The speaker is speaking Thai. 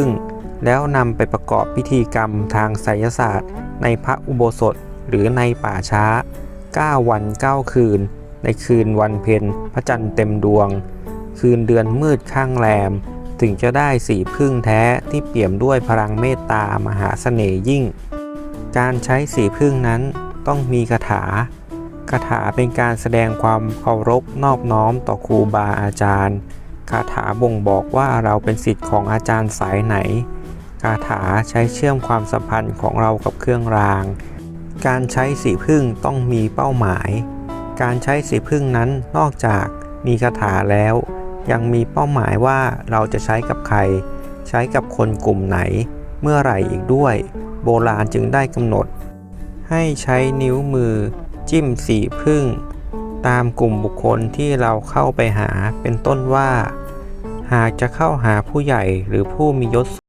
ึ่งแล้วนำไปประกอบพิธีกรรมทางไสยศาสตร์ ในพระอุโบสถหรือในป่าช้า 9 วัน 9 คืน ในคืนวันเพ็ญพระจันทร์เต็มดวง คืนเดือนมืดข้างแรม ถึงจะได้สีพึ่งแท้ที่เปี่ยมด้วยพลังเมตตามหาเสน่ห์ยิ่ง การใช้สีพึ่งนั้นต้องมีคาถาคาถาเป็นการแสดงความเคารพนอบน้อมต่อครูบาอาจารย์ คาถาบ่งบอกว่าเราเป็นศิษย์ของอาจารย์สายไหน คาถาใช้เชื่อมความสัมพันธ์ของเรากับเครื่องราง การใช้สีพึ่งต้องมีเป้าหมาย การใช้สีพึ่งนั้นนอกจากมีคาถาแล้ว ยังมีเป้าหมายว่าเราจะใช้กับใคร ใช้กับคนกลุ่มไหน เมื่อไหร่อีกด้วย โบราณจึงได้กำหนด ให้ใช้นิ้วมือ จิ้มสีพึ่งตามกลุ่มบุคคลที่เราเข้าไปหาเป็นต้นว่า หากจะเข้าหาผู้ใหญ่หรือผู้มียศ